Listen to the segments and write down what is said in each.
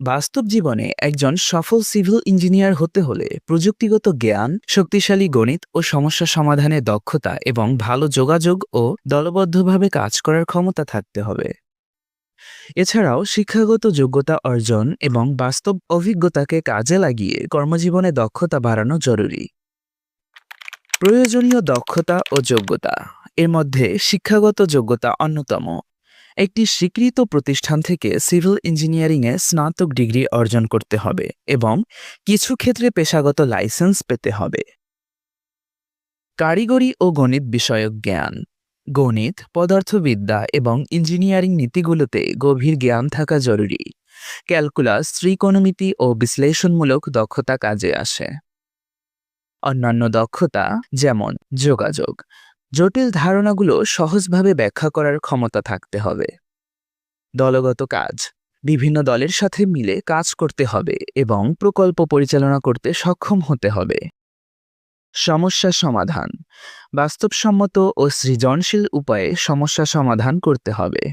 বাস্তব জীবনে একজন সফল সিভিল ইঞ্জিনিয়ার হতে হলে প্রযুক্তিগত জ্ঞান, শক্তিশালী গণিত ও সমস্যা সমাধানে দক্ষতা এবং ভালো যোগাযোগ ও দলবদ্ধভাবে কাজ করার ক্ষমতা থাকতে হবে। এছাড়াও শিক্ষাগত যোগ্যতা অর্জন এবং বাস্তব অভিজ্ঞতাকে কাজে লাগিয়ে কর্মজীবনে দক্ষতা বাড়ানো জরুরি। প্রয়োজনীয় দক্ষতা ও যোগ্যতা। এর মধ্যে শিক্ষাগত যোগ্যতা অন্যতম। একটি স্বীকৃত প্রতিষ্ঠান থেকে সিভিল ইঞ্জিনিয়ারিংয়ে স্নাতক ডিগ্রি অর্জন করতে হবে এবং কিছু ক্ষেত্রে পেশাগত লাইসেন্স পেতে হবে। কারিগরি ও গণিত বিষয়ক জ্ঞান। গণিত, পদার্থবিদ্যা এবং ইঞ্জিনিয়ারিং নীতিগুলোতে গভীর জ্ঞান থাকা জরুরি। ক্যালকুলাস, ত্রিকোণমিতি ও বিশ্লেষণমূলক দক্ষতা কাজে আসে। অন্যান্য দক্ষতা যেমন যোগাযোগ জটিল ধারণাগুলো সহজভাবে ব্যাখ্যা করার ক্ষমতা থাকতে হবে। দলগত কাজ, বিভিন্ন দলের সাথে মিলে কাজ করতে হবে এবং প্রকল্প পরিচালনা করতে সক্ষম হতে হবে। সমস্যা সমাধান, বাস্তবসম্মত ও সৃজনশীল উপায়ে সমস্যা সমাধান করতে হবে।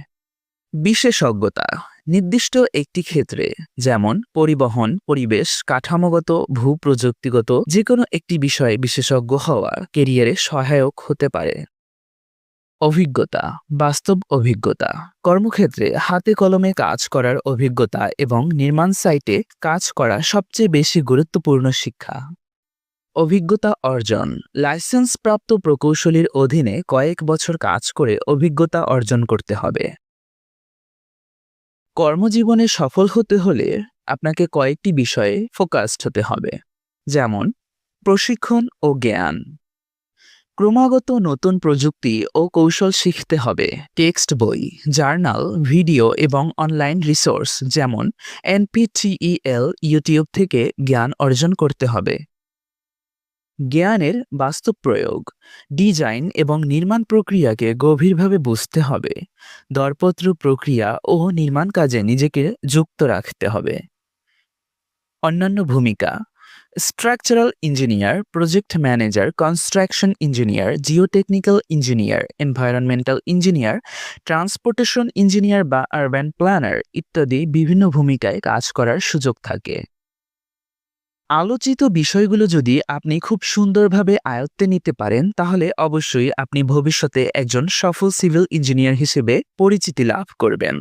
বিশেষজ্ঞতা নির্দিষ্ট একটি ক্ষেত্রে, যেমন পরিবহন, পরিবেশ, কাঠামোগত, ভূপ্রযুক্তিগত যে কোনো একটি বিষয়ে বিশেষজ্ঞ হওয়া কেরিয়ারে সহায়ক হতে পারে। অভিজ্ঞতা, বাস্তব অভিজ্ঞতা। কর্মক্ষেত্রে হাতে কলমে কাজ করার অভিজ্ঞতা এবং নির্মাণ সাইটে কাজ করা সবচেয়ে বেশি গুরুত্বপূর্ণ শিক্ষা। অভিজ্ঞতা অর্জন। লাইসেন্সপ্রাপ্ত প্রকৌশলীর অধীনে কয়েক বছর কাজ করে অভিজ্ঞতা অর্জন করতে হবে। কর্মজীবনে সফল হতে হলে আপনাকে কয়েকটি বিষয়ে ফোকাসড হতে হবে। যেমন, প্রশিক্ষণ ও জ্ঞান। ক্রমাগত নতুন প্রযুক্তি ও কৌশল শিখতে হবে। টেক্সট বই, জার্নাল, ভিডিও এবং অনলাইন রিসোর্স, যেমন, এনপিটিইএল, ইউটিউব থেকে জ্ঞান অর্জন করতে হবে। জ্ঞানের বাস্তব প্রয়োগ, ডিজাইন এবং নির্মাণ প্রক্রিয়াকে গভীরভাবে বুঝতে হবে। দরপত্র প্রক্রিয়া ও নির্মাণ কাজে নিজেকে যুক্ত রাখতে হবে। অন্যান্য ভূমিকা structural engineer project manager construction engineer geotechnical engineer environmental engineer transportation engineer বা আরবান প্ল্যানার ইত্যাদি বিভিন্ন ভূমিকায় কাজ করার সুযোগ থাকে। আলোচিত বিষয়গুলো যদি আপনি খুব সুন্দরভাবে আয়ত্তে নিতে পারেন, তাহলে অবশ্যই আপনি ভবিষ্যতে একজন সফল সিভিল ইঞ্জিনিয়ার হিসেবে পরিচিতি লাভ করবেন।